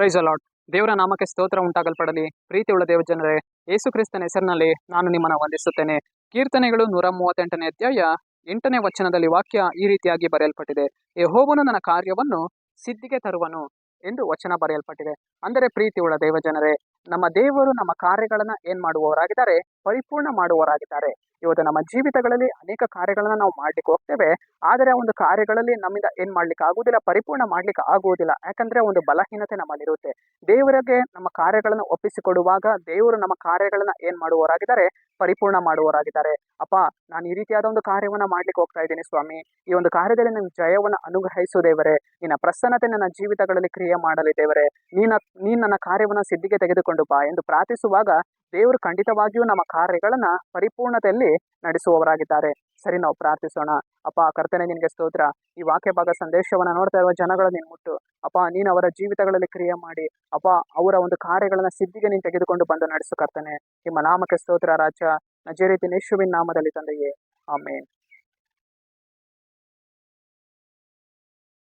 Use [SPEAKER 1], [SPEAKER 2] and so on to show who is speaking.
[SPEAKER 1] Price allot ದೇವರ ನಾಮಕ್ಕೆ ಸ್ತೋತ್ರ ಉಂಟಾಗಲ್ಪಡಲಿ. ಪ್ರೀತಿಯುಳ್ಳ ದೇವ ಜನರೇ ಯೇಸು ಕ್ರಿಸ್ತನ ಹೆಸರಿನಲ್ಲಿ ನಾನು ನಿಮ್ಮನ್ನು ವಂದಿಸುತ್ತೇನೆ. ಕೀರ್ತನೆಗಳು ನೂರ ಮೂವತ್ತೆಂಟನೇ ಅಧ್ಯಾಯ ಎಂಟನೇ ವಚನದಲ್ಲಿ ವಾಕ್ಯ ಈ ರೀತಿಯಾಗಿ ಬರೆಯಲ್ಪಟ್ಟಿದೆ. ಯಹೋವನು ನನ್ನ ಕಾರ್ಯವನ್ನು ಸಿದ್ಧಿಗೆ ತರುವನು ಎಂದು ವಚನ ಬರೆಯಲ್ಪಟ್ಟಿದೆ. ಅಂದರೆ ಪ್ರೀತಿಯುಳ್ಳ ದೇವ ಜನರೇ ನಮ್ಮ ದೇವರು ನಮ್ಮ ಕಾರ್ಯಗಳನ್ನ ಏನ್ ಮಾಡುವವರಾಗಿದ್ದಾರೆ? ಪರಿಪೂರ್ಣ ಮಾಡುವವರಾಗಿದ್ದಾರೆ. ಇವತ್ತು ನಮ್ಮ ಜೀವಿತಗಳಲ್ಲಿ ಅನೇಕ ಕಾರ್ಯಗಳನ್ನ ನಾವು ಮಾಡ್ಲಿಕ್ಕೆ ಹೋಗ್ತೇವೆ. ಆದರೆ ಒಂದು ಕಾರ್ಯಗಳಲ್ಲಿ ನಮ್ಮಿಂದ ಏನ್ ಮಾಡ್ಲಿಕ್ಕೆ ಆಗುವುದಿಲ್ಲ, ಪರಿಪೂರ್ಣ ಮಾಡ್ಲಿಕ್ಕೆ ಆಗುವುದಿಲ್ಲ. ಯಾಕಂದ್ರೆ ಒಂದು ಬಲಹೀನತೆ ನಮ್ಮಲ್ಲಿರುತ್ತೆ ದೇವರಿಗೆ ನಮ್ಮ ಕಾರ್ಯಗಳನ್ನು ಒಪ್ಪಿಸಿಕೊಡುವಾಗ ದೇವರು ನಮ್ಮ ಕಾರ್ಯಗಳನ್ನ ಏನ್ ಮಾಡುವವರಾಗಿದ್ದಾರೆ? ಪರಿಪೂರ್ಣ ಮಾಡುವವರಾಗಿದ್ದಾರೆ. ಅಪ್ಪ, ನಾನು ಈ ರೀತಿಯಾದ ಒಂದು ಕಾರ್ಯವನ್ನು ಮಾಡ್ಲಿಕ್ಕೆ ಹೋಗ್ತಾ ಇದ್ದೀನಿ ಸ್ವಾಮಿ. ಈ ಒಂದು ಕಾರ್ಯದಲ್ಲಿ ನನ್ನ ಜಯವನ್ನು ಅನುಗ್ರಹಿಸು ದೇವರೇ. ನಿನ್ನ ಪ್ರಸನ್ನತೆ ನನ್ನ ಜೀವಿತಗಳಲ್ಲಿ ಕ್ರಿಯೆ ಮಾಡಲಿ ದೇವರೇ. ನೀನ, ನೀನ್ ನನ್ನ ಕಾರ್ಯವನ್ನು ಸಿದ್ಧಿಗೆ ತೆಗೆದುಕೊಂಡು ಬಾ ಎಂದು ಪ್ರಾರ್ಥಿಸುವಾಗ ದೇವರು ಖಂಡಿತವಾಗಿಯೂ ನಮ್ಮ ಕಾರ್ಯಗಳನ್ನ ಪರಿಪೂರ್ಣತೆಯಲ್ಲಿ ನಡೆಸುವವರಾಗಿದ್ದಾರೆ. ಸರಿ ನಾವು ಪ್ರಾರ್ಥಿಸೋಣ. ಅಪ್ಪ, ಕರ್ತನೆ ನಿನಗೆ ಸ್ತೋತ್ರ. ಈ ವಾಕ್ಯ ಭಾಗ ಸಂದೇಶವನ್ನ ನೋಡ್ತಾ ಇರುವ ಜನಗಳ ನೀನು ಮುಟ್ಟು. ಅಪ್ಪ, ನೀನು ಅವರ ಜೀವಿತಗಳಲ್ಲಿ ಕ್ರಿಯೆ ಮಾಡಿ. ಅಪ್ಪ, ಅವರ ಒಂದು ಕಾರ್ಯಗಳನ್ನ ಸಿದ್ಧಿಗೆ ನೀನು ತೆಗೆದುಕೊಂಡು ಬಂದು ನಡೆಸು ಕರ್ತನೆ. ನಿಮ್ಮ ನಾಮಕ್ಕೆ ಸ್ತೋತ್ರ ರಾಜ. ನಜರೇತಿ ಯೇಸುವಿನ ನಾಮದಲ್ಲಿ ತಂದೆಯೇ. ಆಮೇನ್.